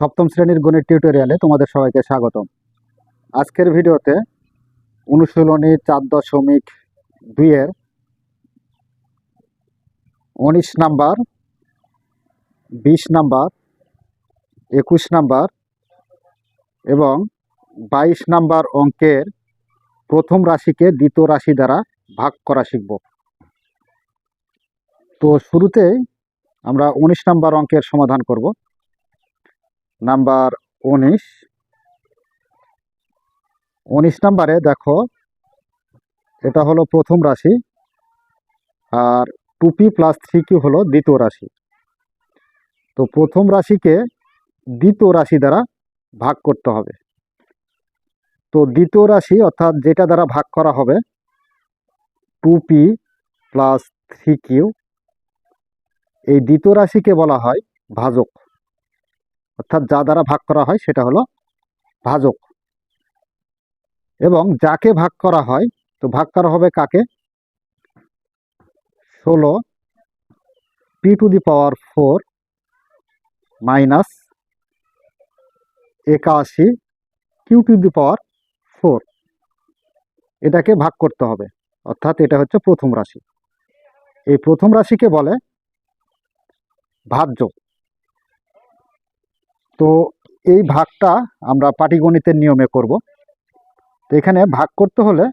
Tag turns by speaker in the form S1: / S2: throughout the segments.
S1: সপ্তম শ্রেণির গণিত টিউটোরিয়ালে তোমাদের সবাইকে স্বাগতম। আজকের ভিডিওতে অনুশীলনী চার দশমিক দুইয়ের উনিশ নাম্বার, বিশ নাম্বার, একুশ নাম্বার এবং বাইশ নাম্বার অঙ্কের প্রথম রাশিকে দ্বিতীয় রাশি দ্বারা ভাগ করা শিখব। তো শুরুতেই আমরা উনিশ নাম্বার অঙ্কের সমাধান করব। নাম্বার উনিশ। উনিশ নাম্বারে দেখো, এটা হলো প্রথম রাশি আর two p plus three q হলো দ্বিতীয় রাশি। তো প্রথম রাশিকে দ্বিতীয় রাশি দ্বারা ভাগ করতে হবে। তো দ্বিতীয় রাশি অর্থাৎ যেটা দ্বারা ভাগ করা হবে, two p plus three q, এই দ্বিতীয় রাশিকে বলা হয় ভাজক। অর্থাৎ যা দ্বারা ভাগ করা হয় সেটা হলো ভাজক। এবং যাকে ভাগ করা হয়, তো ভাগ করা হবে কাকে? ষোলো p to the power four minus একাশি q to the power four. এটাকে ভাগ করতে হবে। অর্থাৎ এটা হচ্ছে প্রথম রাশি। এই প্রথম রাশিকে বলে ভাজ্য তো এই ভাগটা আমরা পাটিগণিতের নিয়মে করব। তো এখানে ভাগ করতে হলে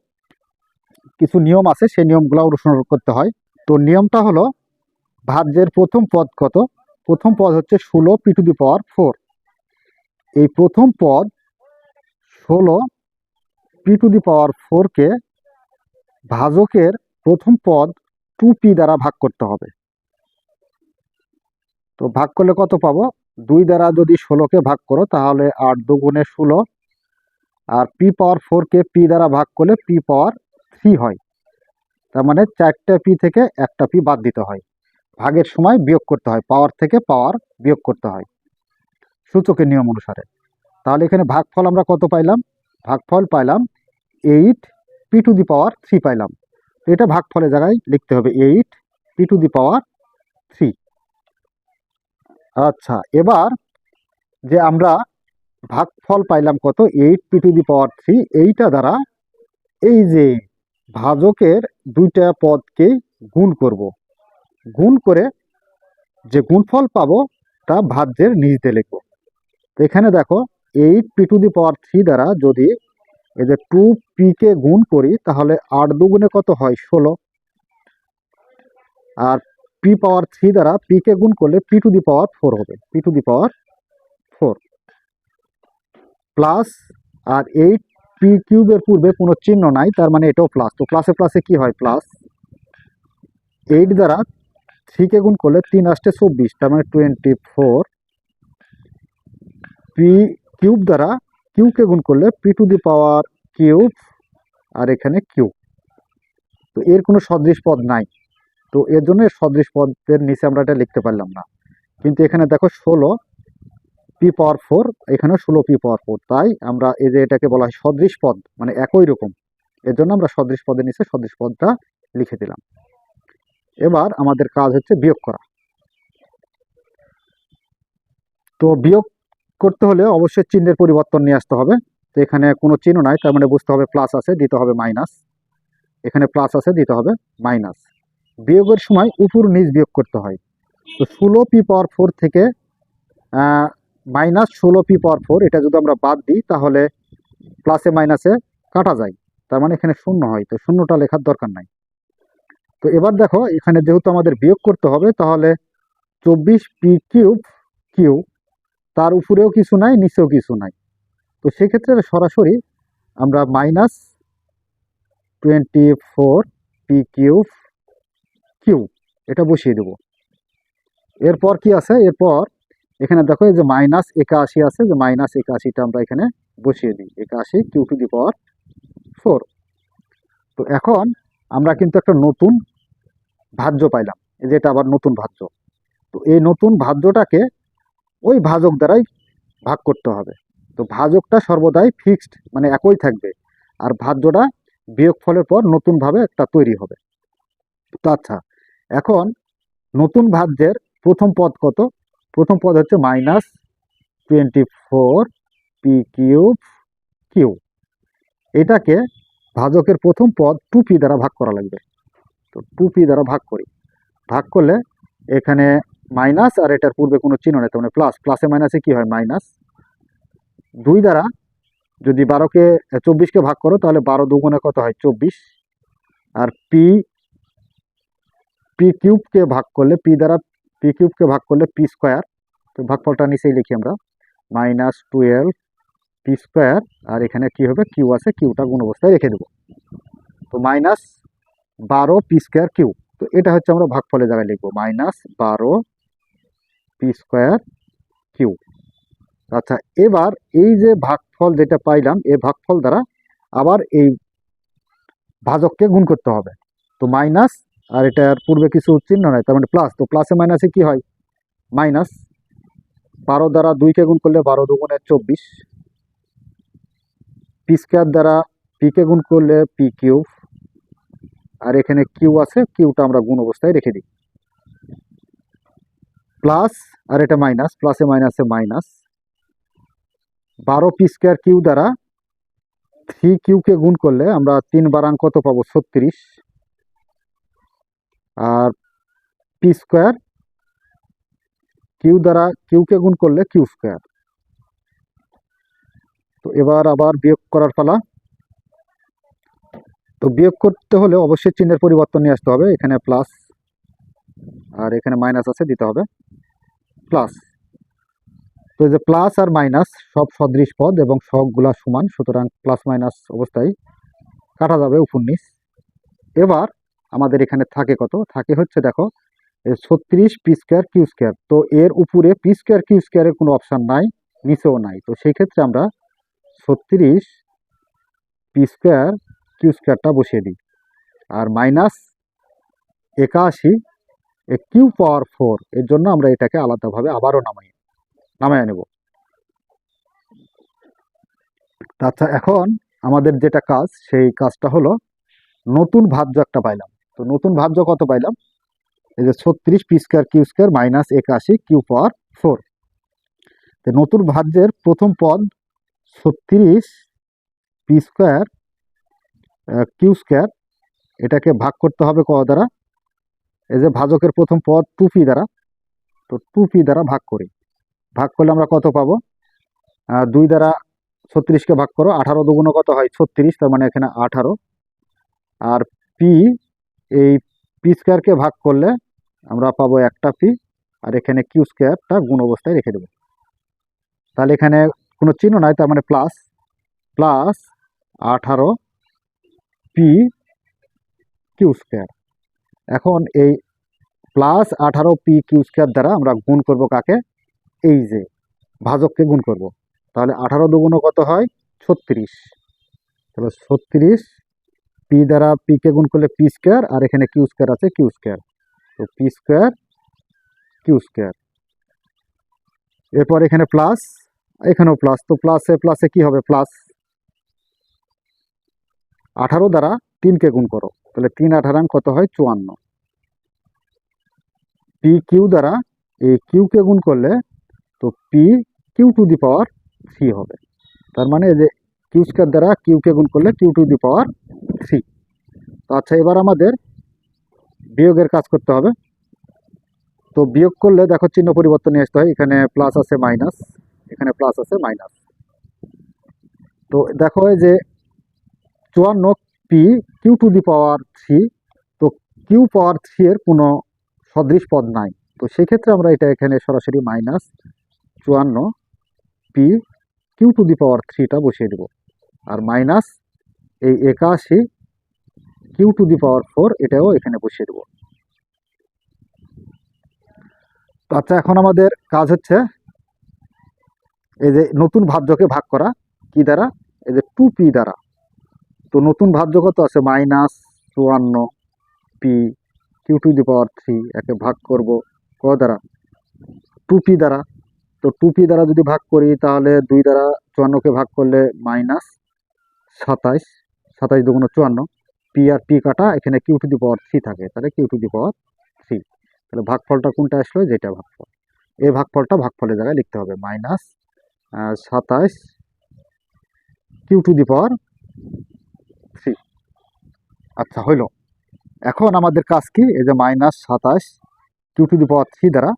S1: কিছু নিয়ম আছে, সেই নিয়মগুলো অনুসরণ করতে হয়। তো নিয়মটা হলো ভাজ্যের প্রথম পদ কত? প্রথম পদ হচ্ছে ষোলো p to the power four. এই প্রথম পদ ষোলো পি টু দি পাওয়ার ফোরকে ভাজকের প্রথম পদ টু পি দ্বারা ভাগ করতে হবে। তো ভাগ করলে কত পাবো? দুই দ্বারা যদি ষোলোকে ভাগ করো, তাহলে আট দুগুণে ষোলো। আর পি পাওয়ার ফোরকে পি দ্বারা ভাগ করলে পি পাওয়ার থ্রি হয়। তার মানে চারটা পি থেকে একটা পি বাদ দিতে হয়। ভাগের সময় বিয়োগ করতে হয়। পাওয়ার থেকে পাওয়ার বিয়োগ করতে হয়। সূচকের নিয়ম অনুসারে। তাহলে এখানে ভাগফল আমরা কত পাইলাম? ভাগফল পাইলাম eight p to the power three পাইলাম। তো এটা ভাগফলের জায়গায় লিখতে হবে eight p to the power আচ্ছা এবার যে আমরা ভাগফল পাইলাম কত? Eight p to the power three এইটা দ্বারা এই যে ভাজকের দুইটা পদকে গুণ করব। গুণ করে যে গুণফল পাবো, তা ভাজ্যের নিচে লিখব। এখানে দেখো eight p to the power three দ্বারা যদি এই যে টু পিকে গুণ করি, তাহলে আট দুগুণে কত হয়? ষোলো। আর পি পাওয়ার থ্রি দ্বারা পিকে গুণ করলে p to the power four হবে। P to the power four plus R eight p কিউবের পূর্বে কোনো চিহ্ন নাই, তার মানে এটাও প্লাস তো প্লাসে প্লাসে কি হয়? প্লাস এইট দ্বারা থ্রিকে গুণ করলে তিন আসতে চব্বিশ, তার মানে টোয়েন্টি ফোর পি কিউব দ্বারা কিউকে গুণ করলে p to the power cube আর এখানে কিউ তো এর কোনো সদৃশ পদ নাই। তো এর জন্য সদৃশ পদের নিচে আমরা এটা লিখতে পারলাম না। কিন্তু এখানে দেখো ষোলো পি পাওয়ার ফোর এখানে ষোলো পি পাওয়ার ফোর। তাই আমরা এই যে এটাকে বলা হয় সদৃশ পদ মানে একই রকম, এর জন্য আমরা সদৃশ পদের নিচে সদৃশ পদটা লিখে দিলাম। এবার আমাদের কাজ হচ্ছে বিয়োগ করা। তো বিয়োগ করতে হলে অবশ্যই চিহ্নের পরিবর্তন নিয়ে আসতে হবে। তো এখানে কোনো চিহ্ন নাই, তার মানে বুঝতে হবে প্লাস আছে, দিতে হবে মাইনাস। এখানে প্লাস আছে, দিতে হবে মাইনাস। বিয়োগের সময় উপর নিচ বিয়োগ করতে হয়। তো ষোলো পি পাওয়ার ফোর থেকে মাইনাস ষোলো পি পাওয়ার ফোর, এটা যদি আমরা বাদ দিই, তাহলে প্লাসে মাইনাসে কাটা যায়। তার মানে এখানে শূন্য হয়, তো শূন্যটা লেখার দরকার নাই। তো এবার দেখো, এখানে যেহেতু আমাদের বিয়োগ করতে হবে, তাহলে চব্বিশ পি কিউব কিউ, তার উপরেও কিছু নাই, নিচেও কিছু নাই। তো সেক্ষেত্রে সরাসরি আমরা minus twenty four p cube q এটা বসিয়ে দেব। এরপর কি আছে? এরপর এখানে দেখো এই যে মাইনাস একাশি আছে, যে মাইনাস একাশিটা আমরা এখানে বসিয়ে দিই। একাশি q to the power four. তো এখন আমরা কিন্তু একটা নতুন ভাজ্য পাইলাম, এই যে এটা আবার নতুন ভাজ্য। তো এই নতুন ভাজ্যটাকে ওই ভাজক দ্বারাই ভাগ করতে হবে। তো ভাজকটা সর্বদাই ফিক্সড মানে একই থাকবে। আর ভাজ্যটা বিয়োগ ফলের পর নতুনভাবে একটা তৈরি হবে। তো আচ্ছা এখন নতুন ভাজ্যের প্রথম পদ কত? প্রথম পদ হচ্ছে minus twenty four p cube q. এটাকে ভাজকের প্রথম পদ টু পি দ্বারা ভাগ করা লাগবে। তো টু পি দ্বারা ভাগ করি। ভাগ করলে এখানে মাইনাস আর এটার পূর্বে কোনো চিহ্ন নেই, তার মানে প্লাস। প্লাসে মাইনাসে কি হয়? মাইনাস। দুই দ্বারা যদি বারোকে, চব্বিশকে ভাগ করো, তাহলে বারো দুগুণে কত হয়? চব্বিশ। আর পি পি কিউবকে ভাগ করলে পি দ্বারা পি কিউবকে ভাগ করলে পি স্কোয়ার তো ভাগফলটা নিচেই লিখি আমরা মাইনাস টুয়েলভ পি স্কোয়ার আর এখানে কি হবে? কিউ আছে কিউটা গুণ অবস্থায় রেখে দেবো। তো মাইনাস বারো পি স্কোয়ার কিউ তো এটা হচ্ছে আমরা ভাগফলের জায়গায় লিখব মাইনাস বারো পি স্কোয়ার কিউ আচ্ছা এবার এই যে ভাগফল যেটা পাইলাম এই ভাগফল দ্বারা আবার এই ভাজককে গুণ করতে হবে। তো মাইনাস আর এটার পূর্বে কিছু চিহ্ন নাই, তার মানে প্লাস তো প্লাসে মাইনাসে কি হয়? মাইনাস বারো দ্বারা দুইকে গুণ করলে বারো দুগুণে চব্বিশ। পি স্কোয়ার দ্বারা পিকে গুণ করলে পি কিউব আর এখানে কিউ আছে কিউটা আমরা গুণ অবস্থায় রেখে দিই। প্লাস আর এটা মাইনাস প্লাসে মাইনাসে মাইনাস বারো পি স্কোয়ার কিউ দ্বারা থ্রি কিউকে গুণ করলে আমরা তিন বারাং কত পাবো? ছত্রিশ। আর পি স্কোয়ার কিউ দ্বারা কিউকে গুণ করলে কিউ স্কোয়ার তো এবার আবার বিয়োগ করার পালা। তো বিয়োগ করতে হলে অবশ্যই চিহ্নের পরিবর্তন নিয়ে আসতে হবে। এখানে প্লাস আর এখানে মাইনাস আছে, দিতে হবে। প্লাস তো এই যে প্লাস আর মাইনাস সব সদৃশ পদ এবং সবগুলা সমান, সুতরাং প্লাস মাইনাস অবস্থায় কাটা যাবে নিচ এবার আমাদের এখানে থাকে কত? থাকে হচ্ছে দেখো ছত্রিশ পি স্কোয়ার কিউ স্কোয়ার তো এর উপরে পি স্কোয়ার কিউ স্কোয়ারের কোনো অপশান নাই, নিচেও নাই। তো সেই ক্ষেত্রে আমরা ছত্রিশ পি স্কোয়ার কিউ স্কোয়ারটা বসিয়ে দিই। আর মাইনাস একাশি কিউ পাওয়ার ফোর এর জন্য আমরা এটাকে আলাদাভাবে আবারও নামাই নামায় নেব। আচ্ছা এখন আমাদের যেটা কাজ, সেই কাজটা হলো নতুন ভাজ্য একটা পাইলাম। তো নতুন ভাজ্য কত পাইলাম? এই যে ছত্রিশ p square q square minus একাশি কিউ পাওয়ার ফোর তো নতুন ভাজ্যের প্রথম পদ ছত্রিশ পি স্কোয়ার কিউ স্কোয়ার এটাকে ভাগ করতে হবে ক দ্বারা? এই যে ভাজকের প্রথম পদ টু পি দ্বারা। তো টু পি দ্বারা ভাগ করি। ভাগ করলে আমরা কত পাবো? দুই দ্বারা ছত্রিশকে ভাগ করো, আঠারো দুগুণ কত হয়? ছত্রিশ, তার মানে এখানে আঠারো। আর পি এই পি স্কোয়ারকে ভাগ করলে আমরা পাবো একটা পি আর এখানে কিউ স্কোয়ারটা গুণ অবস্থায় রেখে দেবো। তাহলে এখানে কোনো চিহ্ন নাই, তার মানে প্লাস প্লাস আঠারো পি কিউ স্কোয়ার এখন এই প্লাস আঠারো পি কিউ স্কোয়ার দ্বারা আমরা গুণ করব কাকে? এই যে ভাজককে গুণ করব। তাহলে আঠারো দুগুণ কত হয়? ছত্রিশ। তাহলে ছত্রিশ পি দ্বারা পিকে গুণ করলে পি স্কোয়ার আর এখানে কিউ স্কোয়ার আছে কিউ স্কোয়ার তো পি স্কোয়ার কিউ স্কোয়ার এরপর এখানে প্লাস এখানেও প্লাস তো প্লাসে প্লাসে কি হবে? প্লাস আঠারো দ্বারা তিনকে গুণ করো। তাহলে তিন আঠারাং কত হয়? চুয়ান্ন। পি কিউ দ্বারা এই কিউকে গুণ করলে, তো p q to the power three হবে। তার মানে যে কিউ স্কোয়ার দ্বারা কিউকে গুণ করলে q to the power three তো আচ্ছা এবার আমাদের বিয়োগের কাজ করতে হবে। তো বিয়োগ করলে দেখো চিহ্ন পরিবর্তন নিয়ে আসতে হয়। এখানে প্লাস আছে মাইনাস এখানে প্লাস আছে মাইনাস তো দেখো যে চুয়ান্ন p q to the power three তো কিউ পাওয়ার থ্রি এর কোনো সদৃশ পদ নাই। তো সেক্ষেত্রে আমরা এটা এখানে সরাসরি মাইনাস চুয়ান্ন p q to the power থ্রিটা বসিয়ে দেব। আর মাইনাস এই একাশি q to the power four এটাও এখানে বসিয়ে দেব। তো আচ্ছা এখন আমাদের কাজ হচ্ছে এই যে নতুন ভাজ্যকে ভাগ করা কি দ্বারা? এই যে টু পি দ্বারা। তো নতুন ভাজ্য কত আছে? মাইনাস চুয়ান্ন p q to the power three একে ভাগ করব ক দ্বারা? টু পি দ্বারা। তো টু পি দ্বারা যদি ভাগ করি তাহলে দুই দ্বারা চুয়ান্নকে ভাগ করলে মাইনাস সাতাইশ সাতাইশ দুগুণ চুয়ান্ন পি আর পি কাটা এখানে q to the power three থাকে, তাহলে q to the power three তাহলে ভাগফলটা কোনটা আসলো? যেটা ভাগফল। এই ভাগফলটা ভাগফলের জায়গায় লিখতে হবে মাইনাস সাতাইশ q to the power three আচ্ছা হইল। এখন আমাদের কাজ কি? এই যে মাইনাস সাতাশ q to the power three দ্বারা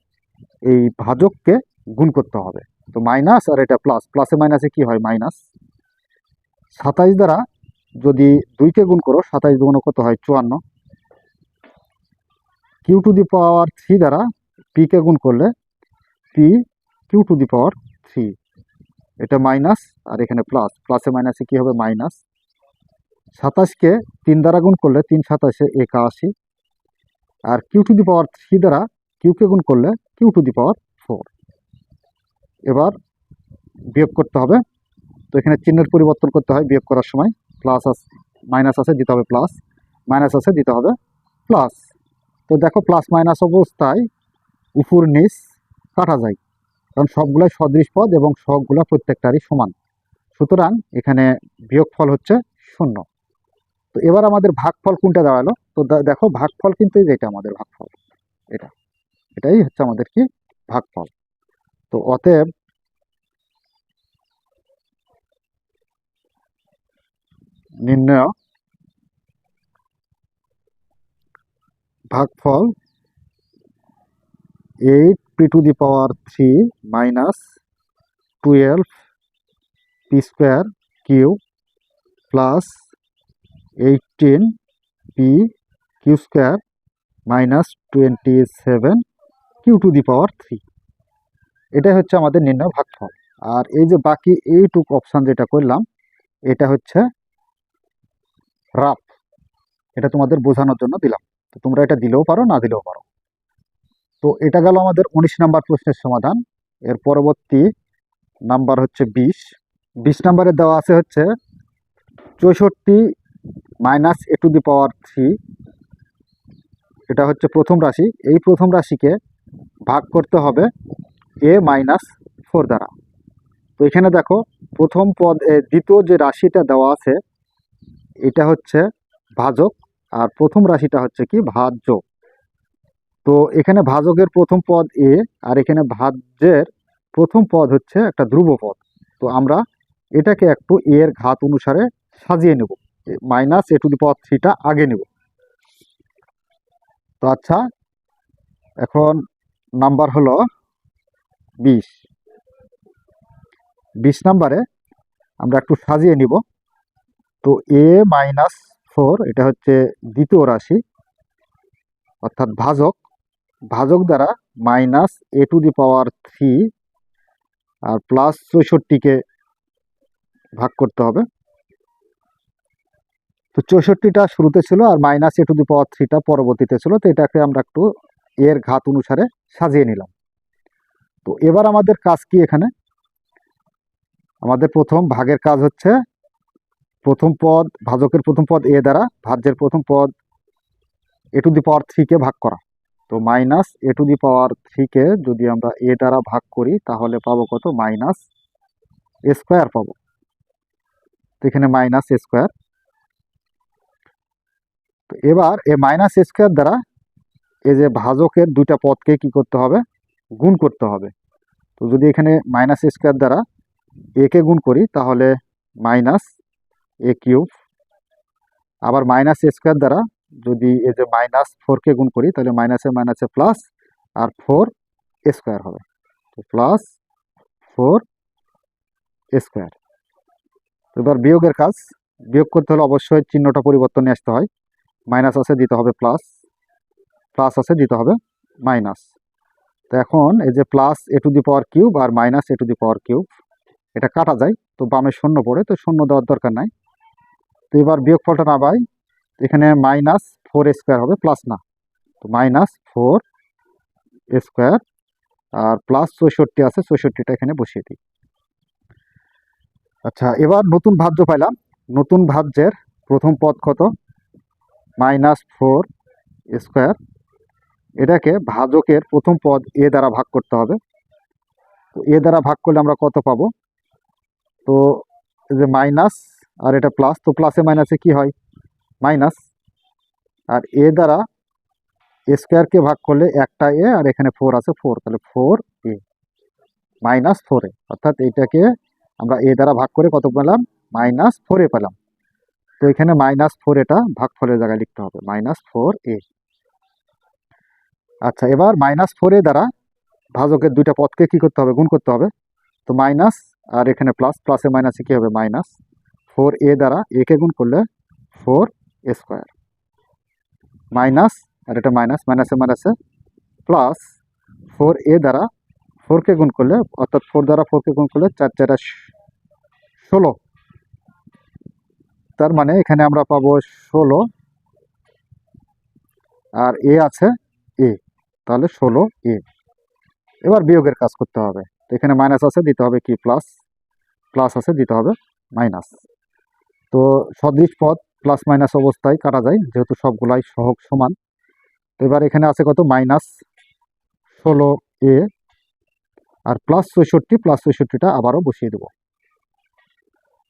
S1: এই ভাজককে গুণ করতে হবে। তো মাইনাস আর এটা প্লাস প্লাসে মাইনাসে কি হয়? মাইনাস সাতাইশ দ্বারা যদি দুইকে গুণ করো, সাতাইশ গুণ কত হয়? চুয়ান্ন। Q to the power three দ্বারা পিকে গুণ করলে p q to the power three এটা মাইনাস আর এখানে প্লাস প্লাসে মাইনাসে কি হবে? মাইনাস সাতাশকে তিন দ্বারা গুণ করলে তিন সাতাশে একাশি। আর q to the power three দ্বারা কিউকে গুণ করলে q to the power four এবার বিয়োগ করতে হবে তো এখানে চিহ্নের পরিবর্তন করতে হয় বিয়োগ করার সময়। প্লাস আস মাইনাস আছে, দিতে হবে প্লাস মাইনাস আছে, দিতে হবে প্লাস তো দেখো প্লাস মাইনাস অবস্থায় উপর নিচ কাটা যায়। কারণ সবগুলাই সদৃশ পদ এবং সবগুলা প্রত্যেকটারই সমান। সুতরাং এখানে বিয়োগফল হচ্ছে শূন্য। তো এবার আমাদের ভাগফল কোনটা দাঁড়াল? তো দেখো ভাগফল কিন্তু এটা আমাদের ভাগফল। এটা, এটাই হচ্ছে আমাদের কি? ভাগফল। তো অতএব নির্ণয় ভাগফল eight p to the power three minus twelve p square q plus eighteen p q square minus twenty seven q to the power three. এটাই হচ্ছে আমাদের নির্ণয় ভাগফল। আর এই যে বাকি এইটুক অপশান যেটা করলাম, এটা হচ্ছে রাফ। এটা তোমাদের বোঝানোর জন্য দিলাম। তো তোমরা এটা দিলেও পারো, না দিলেও পারো। তো এটা গেল আমাদের উনিশ নাম্বার প্রশ্নের সমাধান। এর পরবর্তী নাম্বার হচ্ছে বিশ। বিশ নাম্বারে দেওয়া আছে হচ্ছে চৌষট্টি minus a to the power three. এটা হচ্ছে প্রথম রাশি। এই প্রথম রাশিকে ভাগ করতে হবে এ মাইনাস ফোর দ্বারা। তো এখানে দেখো, প্রথম পদ দ্বিতীয় যে রাশিটা দেওয়া আছে এটা হচ্ছে ভাজক আর প্রথম রাশিটা হচ্ছে কি ভাজ্য। তো এখানে ভাজকের প্রথম পদ এ আর এখানে ভাজ্যের প্রথম পদ হচ্ছে একটা ধ্রুব পদ। তো আমরা এটাকে একটু এ এর ঘাত অনুসারে সাজিয়ে নেব। Minus a to the power থ্রিটা আগে নেব। তো আচ্ছা এখন নাম্বার হলো বিশ। বিশ নাম্বারে আমরা একটু সাজিয়ে নিব। তো এ মাইনাস ফোর এটা হচ্ছে দ্বিতীয় রাশি, অর্থাৎ ভাজক। ভাজক দ্বারা minus a to the power three R plus চৌষট্টিকে ভাগ করতে হবে। তো চৌষট্টিটা শুরুতে ছিল আর minus a to the power থ্রিটা পরবর্তীতে ছিল, তো এটাকে আমরা একটু এর ঘাত অনুসারে সাজিয়ে নিলাম। তো এবার আমাদের কাজ কি এখানে? আমাদের প্রথম ভাগের কাজ হচ্ছে প্রথম পদ, ভাজকের প্রথম পদ এ দ্বারা, ভাজ্যের প্রথম পদ এ টু দি পাওয়ার থ্রিকে ভাগ করা। তো মাইনাস এ টু দি পাওয়ার থ্রিকে যদি আমরা এ দ্বারা ভাগ করি, তাহলে পাবো কত? মাইনাস স্কোয়ার পাবো। তো এখানে মাইনাস স্কোয়ার। তো এবার এ মাইনাস স্কোয়ার দ্বারা এই যে ভাজকের দুইটা পদকে কি করতে হবে? গুণ করতে হবে। তো যদি এখানে মাইনাস স্কোয়ার দ্বারা একে গুণ করি, তাহলে মাইনাস এ কিউব আবার মাইনাস স্কোয়ার দ্বারা যদি এই যে মাইনাস ফোরকে গুণ করি, তাহলে মাইনাসে মাইনাসে প্লাস আর ফোর স্কোয়ার হবে। তো প্লাস ফোর স্কোয়ার এবার বিয়োগের কাজ, বিয়োগ করতে হলে অবশ্যই চিহ্নটা পরিবর্তন আসতে হয়। মাইনাস আছে দিতে হবে প্লাস প্লাস আছে দিতে হবে মাইনাস তো এখন এই যে plus a to the power cube R minus a to the power cube এটা কাটা যায়, তো বামে শূন্য পড়ে, তো শূন্য দেওয়ার দরকার নাই। তো এবার বিয়োগফলটা না পাই এখানে মাইনাস ফোর স্কোয়ার হবে প্লাস না। তো মাইনাস ফোর স্কোয়ার আর প্লাস চৌষট্টি আছে, চৌষট্টিটা এখানে বসিয়ে দিই। আচ্ছা এবার নতুন ভাজ্য পাইলাম। নতুন ভাজ্যের প্রথম পদ কত? মাইনাস ফোর স্কোয়ার এটাকে ভাজকের প্রথম পদ এ দ্বারা ভাগ করতে হবে। তো এ দ্বারা ভাগ করলে আমরা কত পাবো? তো যে মাইনাস আর এটা প্লাস তো প্লাসে মাইনাসে কি হয়? মাইনাস আর এ দ্বারা স্কোয়ারকে ভাগ করলে একটা এ আর এখানে ফোর আছে ফোর তাহলে four a minus four a অর্থাৎ এইটাকে আমরা এ দ্বারা ভাগ করে কত পেলাম? মাইনাস ফোর এ পেলাম। তো এখানে মাইনাস ফোর এটা ভাগফলের জায়গায় লিখতে হবে। মাইনাস ফোর এ আচ্ছা এবার মাইনাস ফোর এ দ্বারা ভাজকের দুইটা পদকে কি করতে হবে? গুণ করতে হবে। তো মাইনাস আর এখানে প্লাস প্লাসে মাইনাসে কী হবে? মাইনাস ফোর এ দ্বারা এ কে গুণ করলে ফোর এ স্কোয়ার। মাইনাস, আর এটা মাইনাস, মাইনাসে মাইনাসে, প্লাস ফোর এ দ্বারা ফোরকে গুণ করলে, অর্থাৎ ফোর দ্বারা ফোরকে গুণ করলে চার চারা ষোলো। তার মানে এখানে আমরা পাবো ষোলো। আর এ আছে এ, তাহলে ষোলো এ। এবার বিয়োগের কাজ করতে হবে। তো এখানে মাইনাস আছে, দিতে হবে কি? প্লাস প্লাস আছে, দিতে হবে মাইনাস। তো সদৃশ পদ প্লাস মাইনাস অবস্থায় কাটা যায়, যেহেতু সবগুলাই সহগ সমান। তো এবার এখানে আছে কত? মাইনাস ষোলো এ আর প্লাস চৌষট্টি প্লাস চৌষট্টিটা আবারও বসিয়ে দেবো।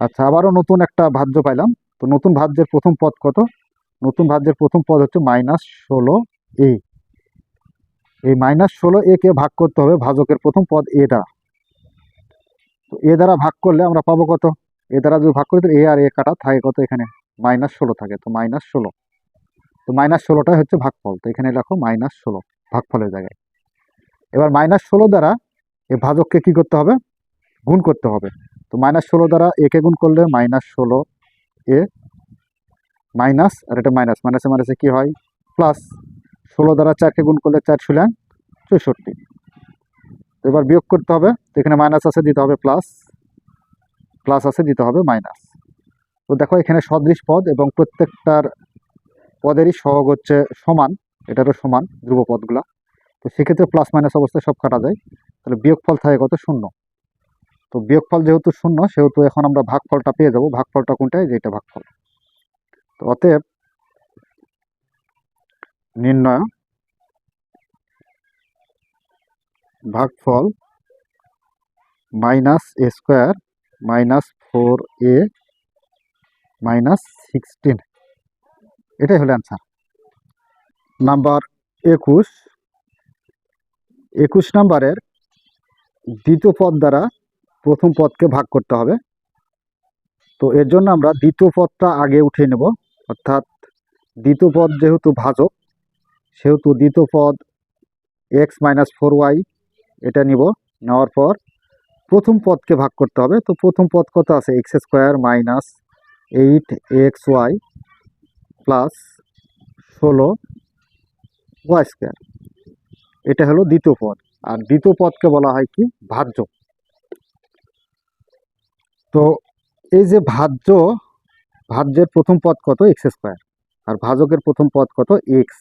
S1: আচ্ছা আবারও নতুন একটা ভাজ্য পাইলাম। তো নতুন ভাজ্যের প্রথম পদ কত? নতুন ভাজ্যের প্রথম পদ হচ্ছে মাইনাস ষোলো এ এই মাইনাস ষোলো এ কে ভাগ করতে হবে ভাজকের প্রথম পদ এ দ্বারা। তো এ দ্বারা ভাগ করলে আমরা পাবো কত? এ দ্বারা যদি ভাগ করি এ আর এ কাটা থাকে কত এখানে? মাইনাস ষোলো থাকে, তো মাইনাস ষোলো। তো মাইনাস ষোলোটাই হচ্ছে ভাগফল, তো এখানে লেখো মাইনাস ষোলো, ভাগফলের জায়গায়। এবার মাইনাস ষোলো দ্বারা এ ভাজককে কি করতে হবে? গুণ করতে হবে। তো মাইনাস ষোলো দ্বারা একে গুণ করলে মাইনাস ষোলো এ মাইনাস আর এটা মাইনাস মাইনাসে মাইনাসে কি হয়? প্লাস ষোলো দ্বারা চারকে গুণ করলে চার ছিলেন চৌষট্টি। এবার বিয়োগ করতে হবে, তো এখানে মাইনাস আছে, দিতে হবে প্লাস প্লাস আছে, দিতে হবে মাইনাস তো দেখো এখানে সদৃশ পদ এবং প্রত্যেকটার পদেরই সহগ হচ্ছে সমান, এটারও সমান ধ্রুব পদগুলা তো সেক্ষেত্রে প্লাস মাইনাস অবস্থায় সব কাটা যায়। তাহলে বিয়োগফল থাকে কত? শূন্য। তো বিয়োগফল যেহেতু শূন্য, সেহেতু এখন আমরা ভাগফলটা পেয়ে যাব। ভাগফলটা কোনটায় যেটা ভাগফল। তো অতএব নির্ণয় ভাগফল minus a square minus four a minus sixteen. এটাই হলো অ্যান্সার নাম্বার একুশ। একুশ নাম্বারের দ্বিতীয় পদ দ্বারা প্রথম পদকে ভাগ করতে হবে। তো এর জন্য আমরা দ্বিতীয় পদটা আগে উঠিয়ে নেব। অর্থাৎ দ্বিতীয় পদ যেহেতু ভাজক, সেহেতু দ্বিতীয় পদ এক্স মাইনাস ফোর ওয়াই এটা নিব। নেওয়ার পর প্রথম পদকে ভাগ করতে হবে। তো প্রথম পদ কত আছে? X square minus eight x y plus ষোলো ওয়াই স্কোয়ার এটা হলো দ্বিতীয় পদ। আর দ্বিতীয় পদকে বলা হয় কি? ভাজ্য। তো এই যে ভাজ্য, ভাজ্যের প্রথম পদ কত? এক্স স্কোয়ার আর ভাজকের প্রথম পদ কত? এক্স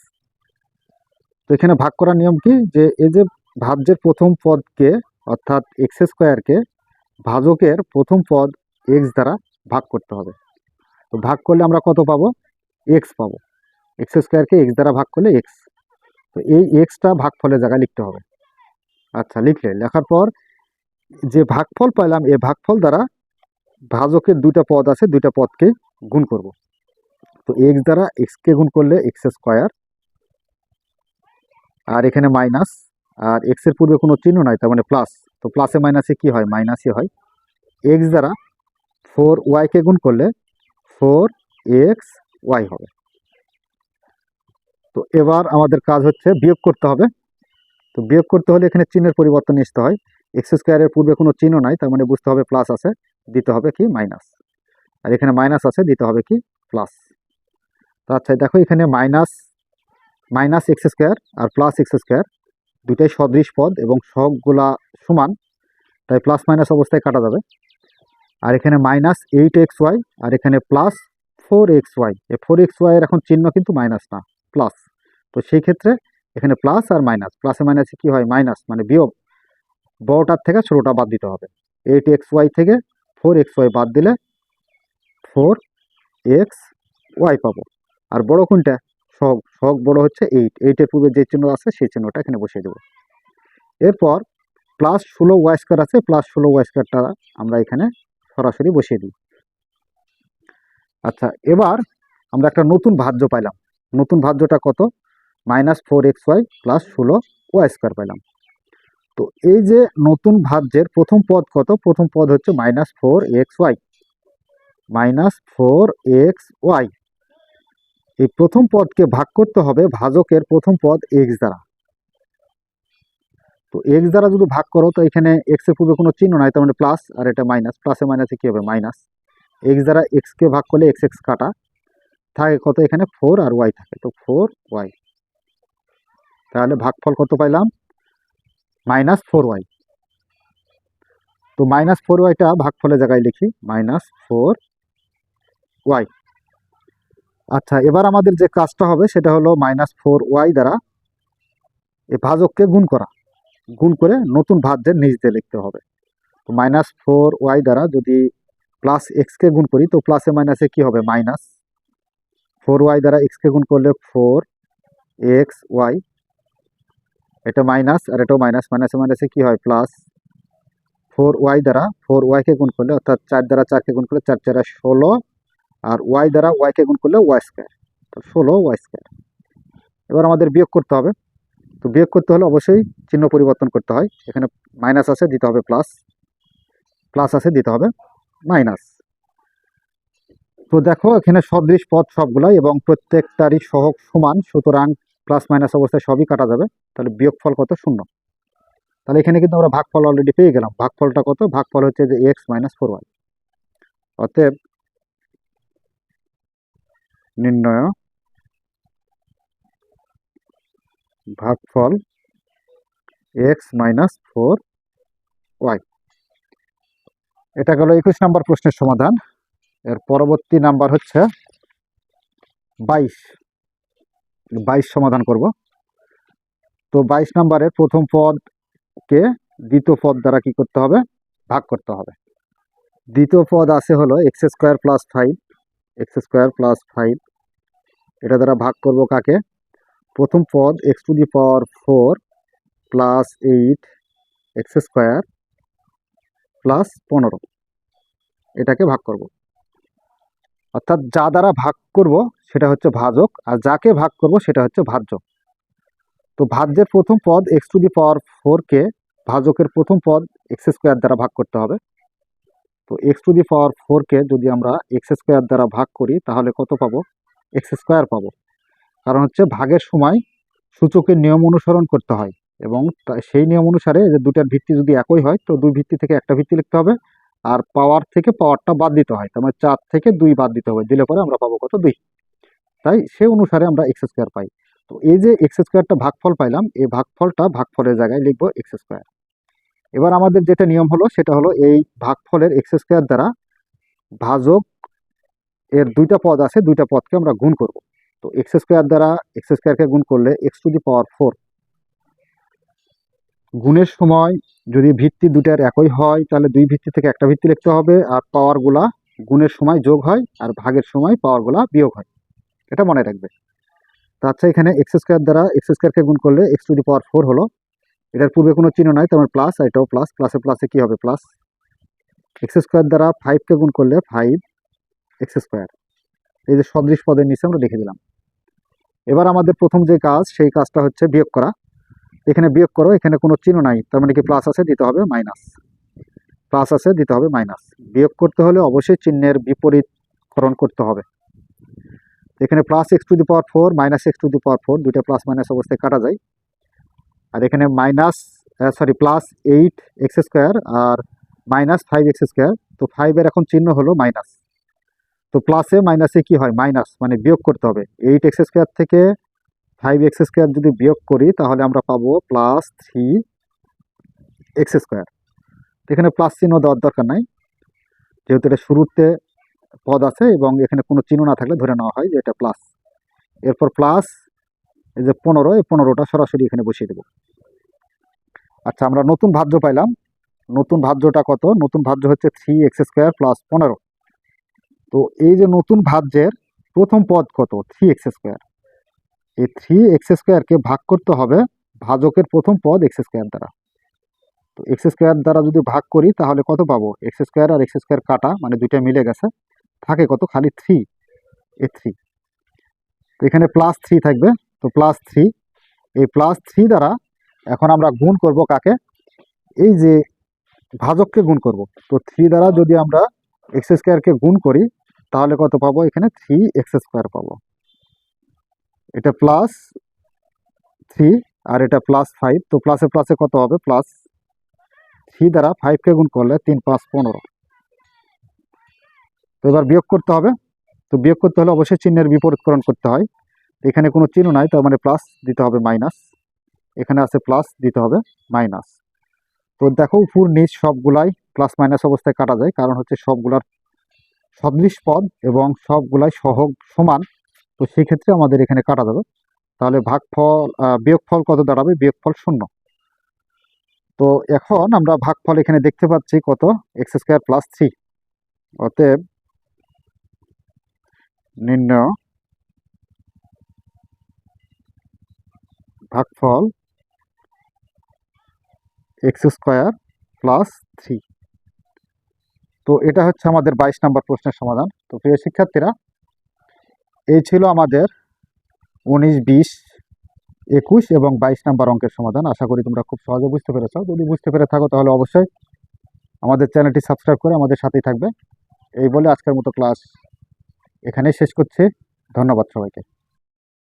S1: তো এখানে ভাগ করার নিয়ম কি? যে এই যে ভাজ্যের প্রথম পদকে অর্থাৎ এক্স স্কোয়ারকে ভাজকের প্রথম পদ এক্স দ্বারা ভাগ করতে হবে। তো ভাগ করলে আমরা কত পাবো? এক্স পাবো। এক্স স্কোয়ারকে এক্স দ্বারা ভাগ করলে এক্স। তো এই এক্সটা ভাগফলের জায়গায় লিখতে হবে। আচ্ছা লিখলে। লেখার পর যে ভাগফল পাইলাম, এই ভাগফল দ্বারা ভাজকের দুইটা পদ আছে, দুইটা পদকে গুণ করব। তো এক্স দ্বারা এক্সকে গুণ করলে এক্স স্কোয়ার। আর এখানে মাইনাস। আর এক্সের পূর্বে কোনো চিহ্ন নাই, তার মানে প্লাস তো প্লাসে মাইনাসে কি হয়? মাইনাসই হয় এক্স দ্বারা ফোর ওয়াইকে গুণ করলে ফোর এক্স ওয়াই হবে। তো এবার আমাদের কাজ হচ্ছে বিয়োগ করতে হবে। তো বিয়োগ করতে হলে এখানে চিহ্নের পরিবর্তন আসতে হয়। এক্স স্কোয়ারের পূর্বে কোনো চিহ্ন নাই, তার মানে বুঝতে হবে প্লাস আছে, দিতে হবে কি মাইনাস আর এখানে মাইনাস আছে, দিতে হবে কি প্লাস তো আচ্ছা দেখো এখানে মাইনাস মাইনাস এক্স স্কোয়ার আর প্লাস এক্স স্কোয়ার দুটাই সদৃশ পদ এবং সবগুলা সমান, তাই প্লাস মাইনাস অবস্থায় কাটা যাবে। আর এখানে মাইনাস এইট এক্স ওয়াই আর এখানে প্লাস ফোর এক্স ওয়াই এ ফোর এক্স ওয়াইয়ের এখন চিহ্ন কিন্তু মাইনাস না প্লাস তো সেই ক্ষেত্রে এখানে প্লাস আর মাইনাস প্লাসে মাইনাসে কী হয়? মাইনাস মানে বিয়োগ। বড়টার থেকে ছোটোটা বাদ দিতে হবে। এইট এক্স ওয়াই থেকে ফোর এক্স ওয়াই বাদ দিলে ফোর এক্স ওয়াই পাবো। আর বড় কোনটা? সহগ সহগ বড় হচ্ছে এইট এইটের পূর্বে যে চিহ্ন আছে সেই চিহ্নটা এখানে বসিয়ে দেবো। এরপর প্লাস ষোলো ওয়াই স্কোয়ার আছে প্লাস ষোলো ওয়াই স্কোয়ারটা আমরা এখানে সরাসরি বসিয়ে দিই। আচ্ছা এবার আমরা একটা নতুন ভাজ্য পাইলাম। নতুন ভাজ্যটা কত? Minus four x y plus ষোলো ওয়াই স্কোয়ার পাইলাম। তো এই যে নতুন ভাজ্যের প্রথম পদ কত? প্রথম পদ হচ্ছে minus four x y minus four x y এই প্রথম পদকে ভাগ করতে হবে ভাজকের প্রথম পদ এক্স দ্বারা। তো এক্স দ্বারা যদি ভাগ করো, তো এখানে এক্সের পূর্বে কোনো চিহ্ন নাই, তার মানে প্লাস আর এটা মাইনাস প্লাসে মাইনাসে কি হবে? মাইনাস এক্স দ্বারা এক্স কে ভাগ করলে এক্স এক্স কাটা। থাকে কত এখানে? ফোর আর ওয়াই থাকে। তো ফোর ওয়াই তাহলে ভাগফল কত পাইলাম? মাইনাস ফোর ওয়াই তো মাইনাস ফোর ওয়াইটা ভাগফলের জায়গায় লিখি। মাইনাস ফোর ওয়াই আচ্ছা এবার আমাদের যে কাজটা হবে সেটা হলো মাইনাস ফোর ওয়াই দ্বারা এই ভাজককে গুণ করা। গুণ করে নতুন ভাজ্যের নিচ দিয়ে লিখতে হবে। তো মাইনাস ফোর ওয়াই দ্বারা যদি প্লাস এক্সকে গুণ করি, তো প্লাসে মাইনাসে কি হবে? মাইনাস ফোর ওয়াই দ্বারা এক্সকে গুণ করলে ফোর এক্স ওয়াই এটা মাইনাস আর এটাও মাইনাস মাইনাসে মাইনাসে কি হয়? প্লাস ফোর ওয়াই দ্বারা ফোর ওয়াইকে গুণ করলে, অর্থাৎ চার দ্বারা চারকে গুণ করলে চার, চারা ষোলো আর ওয়াই দ্বারা ওয়াইকে গুণ করলে ওয়াই স্কোয়ার তো ষোলো ওয়াই স্কোয়ার এবার আমাদের বিয়োগ করতে হবে। তো বিয়োগ করতে হলে অবশ্যই চিহ্ন পরিবর্তন করতে হয়। এখানে মাইনাস আছে, দিতে হবে প্লাস প্লাস আছে, দিতে হবে মাইনাস তো দেখো, এখানে সদৃশ পদ সবগুলাই এবং প্রত্যেকটারই সহগ সমান, সুতরাং প্লাস মাইনাস অবস্থায় সবই কাটা যাবে। তাহলে বিয়োগফল কত? শূন্য। তাহলে এখানে কিন্তু আমরা ভাগফল অলরেডি পেয়ে গেলাম। ভাগফলটা কত? ভাগফল হচ্ছে যে এক্স মাইনাস ফোর ওয়াই অতএব নির্ণয়, ভাগফল এক্স মাইনাস ফোর ওয়াই। এটা গেল একুশ নাম্বার প্রশ্নের সমাধান। এর পরবর্তী নাম্বার হচ্ছে বাইশ। বাইশ সমাধান করব। তো বাইশ নাম্বারের প্রথম পদকে দ্বিতীয় পদ দ্বারা কি করতে হবে? ভাগ করতে হবে। দ্বিতীয় পদ আছে হলো x square plus five. X square plus five এটা দ্বারা ভাগ করব কাকে? প্রথম পদ x to the power four plus eight x square plus পনেরো। এটাকে ভাগ করব। অর্থাৎ যা দ্বারা ভাগ করব সেটা হচ্ছে ভাজক, আর যাকে ভাগ করব সেটা হচ্ছে ভাজ্য। তো ভাজ্যের প্রথম পদ এক্স টু দি পাওয়ার ফোরকে ভাজকের প্রথম পদ এক্স স্কোয়ার দ্বারা ভাগ করতে হবে। তো এক্স টু দি পাওয়ার ফোরকে যদি আমরা এক্স স্কোয়ার দ্বারা ভাগ করি, তাহলে কত পাবো? এক্স স্কোয়ার পাবো। কারণ হচ্ছে ভাগের সময় সূচকের নিয়ম অনুসরণ করতে হয় এবং সেই নিয়ম অনুসারে যে দুটার ভিত্তি যদি একই হয়, তো দুই ভিত্তি থেকে একটা ভিত্তি লিখতে হবে আর পাওয়ার থেকে পাওয়ারটা বাদ দিতে হয়। তার মানে চার থেকে দুই বাদ দিতে হবে। দিলে পরে আমরা পাবো কত দুই। তাই সে অনুসারে আমরা এক্স স্কোয়ার পাই। তো এই যে এক্স স্কোয়ারটা ভাগফল পাইলাম, এই ভাগফলটা ভাগফলের জায়গায় লিখব এক্স স্কোয়ার। এবার আমাদের যেটা নিয়ম হলো, সেটা হলো এই ভাগফলের এক্স স্কোয়ার দ্বারা ভাজক এর দুইটা পদ আছে, দুইটা পদকে আমরা গুণ করব। তো এক্স স্কোয়ার দ্বারা এক্স স্কোয়ারকে গুণ করলে x to the power four গুণের সময় যদি ভিত্তি দুটার একই হয়, তাহলে দুই ভিত্তি থেকে একটা ভিত্তি লিখতে হবে, আর পাওয়ারগুলা গুণের সময় যোগ হয়, আর ভাগের সময় পাওয়ারগুলা বিয়োগ হয়। এটা মনে রাখবে। তো আচ্ছা এখানে এক্স স্কোয়ার দ্বারা এক্স স্কোয়ারকে গুণ করলে x to the power four হলো। এটার পূর্বে কোনো চিহ্ন নাই তেমন প্লাস আর এটাও প্লাস প্লাসে প্লাসে কী হবে? প্লাস এক্স স্কোয়ার দ্বারা ফাইভকে গুণ করলে ফাইভ এক্স স্কোয়ার। এই যে সদৃশ পদের নিচে আমরা লিখে দিলাম। এবার আমাদের প্রথম যে কাজ, সেই কাজটা হচ্ছে বিয়োগ করা। এখানে বিয়োগ করো, এখানে কোনো চিহ্ন নাই। তার মানে কি প্লাস আছে, দিতে হবে মাইনাস প্লাস আছে, দিতে হবে মাইনাস বিয়োগ করতে হলে অবশ্যই চিহ্নের বিপরীতকরণ করতে হবে। এখানে plus x to the power four minus x to the power four দুইটা প্লাস মাইনাস অবস্থায় কাটা যায়। আর এখানে minus sorry plus eight x square আর মাইনাস ফাইভ এক্স স্কোয়ার তো ফাইভের এখন চিহ্ন হলো মাইনাস তো প্লাসে মাইনাসে কি হয়? মাইনাস মানে বিয়োগ করতে হবে। এইট এক্স স্কোয়ার থেকে ফাইভ এক্স স্কোয়ার যদি বিয়োগ করি, তাহলে আমরা পাবো প্লাস থ্রি এক্স স্কোয়ার এখানে প্লাস চিহ্ন দেওয়ার দরকার নাই। যেহেতু এটা শুরুতে পদ আছে এবং এখানে কোনো চিহ্ন না থাকলে ধরে নেওয়া হয় যে এটা প্লাস এরপর প্লাস এই যে পনেরো, এই পনেরোটা সরাসরি এখানে বসিয়ে দেবো। আচ্ছা আমরা নতুন ভাজ্য পাইলাম। নতুন ভাজ্যটা কত? নতুন ভাজ্য হচ্ছে থ্রি এক্স স্কোয়ার প্লাস পনেরো। তো এই যে নতুন ভাজ্যের প্রথম পদ কত? থ্রি এক্স স্কোয়ার এই থ্রি এক্স স্কোয়ারকে ভাগ করতে হবে ভাজকের প্রথম পদ এক্স স্কোয়ার দ্বারা। তো এক্স স্কোয়ার দ্বারা যদি ভাগ করি, তাহলে কত পাবো? এক্স স্কোয়ার আর এক্স স্কোয়ার কাটা মানে দুইটা মিলে গেছে, থাকে কত? খালি থ্রি এ থ্রি তো এখানে প্লাস থ্রি থাকবে, তো প্লাস থ্রি এই প্লাস থ্রি দ্বারা এখন আমরা গুণ করব কাকে? এই যে ভাজককে গুণ করব। তো থ্রি দ্বারা যদি আমরা এক্স স্কোয়ারকে গুণ করি তাহলে কত পাবো? এখানে থ্রি এক্স স্কোয়ার পাবো। এটা প্লাস থ্রি আর এটা প্লাস ফাইভ তো প্লাসে প্লাসে কত হবে? প্লাস থ্রি দ্বারা ফাইভকে গুণ করলে তিন, পাঁচ, পনেরো। তো এবার বিয়োগ করতে হবে। তো বিয়োগ করতে হলে অবশ্যই চিহ্নের বিপরীতকরণ করতে হয়। এখানে কোনো চিহ্ন নাই, তার মানে প্লাস দিতে হবে মাইনাস এখানে আছে প্লাস দিতে হবে মাইনাস তো দেখো উপর, নিচ সবগুলাই প্লাস মাইনাস অবস্থায় কাটা যায়। কারণ হচ্ছে সবগুলার সদৃশ পদ এবং সবগুলাই সহগ সমান, তো সেই ক্ষেত্রে আমাদের এখানে কাটা যাবে। তাহলে ভাগফল বিয়োগফল কত দাঁড়াবে? বিয়োগফল শূন্য। তো এখন আমরা ভাগফল এখানে দেখতে পাচ্ছি কত? X square plus three. অতএব নির্ণয় ভাগফল এক্স স্কোয়ার প্লাস থ্রি। তো এটা হচ্ছে আমাদের বাইশ নম্বর প্রশ্নের সমাধান। তো প্রিয় শিক্ষার্থীরা, এই ছিল আমাদের উনিশ, বিশ, একুশ এবং বাইশ নাম্বার অঙ্কের সমাধান। আশা করি তোমরা খুব সহজে বুঝতে পেরেছ। যদি বুঝতে পেরে থাকো তাহলে অবশ্যই আমাদের চ্যানেলটি সাবস্ক্রাইব করে আমাদের সাথেই থাকবে। এই বলে আজকের মতো ক্লাস এখানেই শেষ করছি। ধন্যবাদ সবাইকে।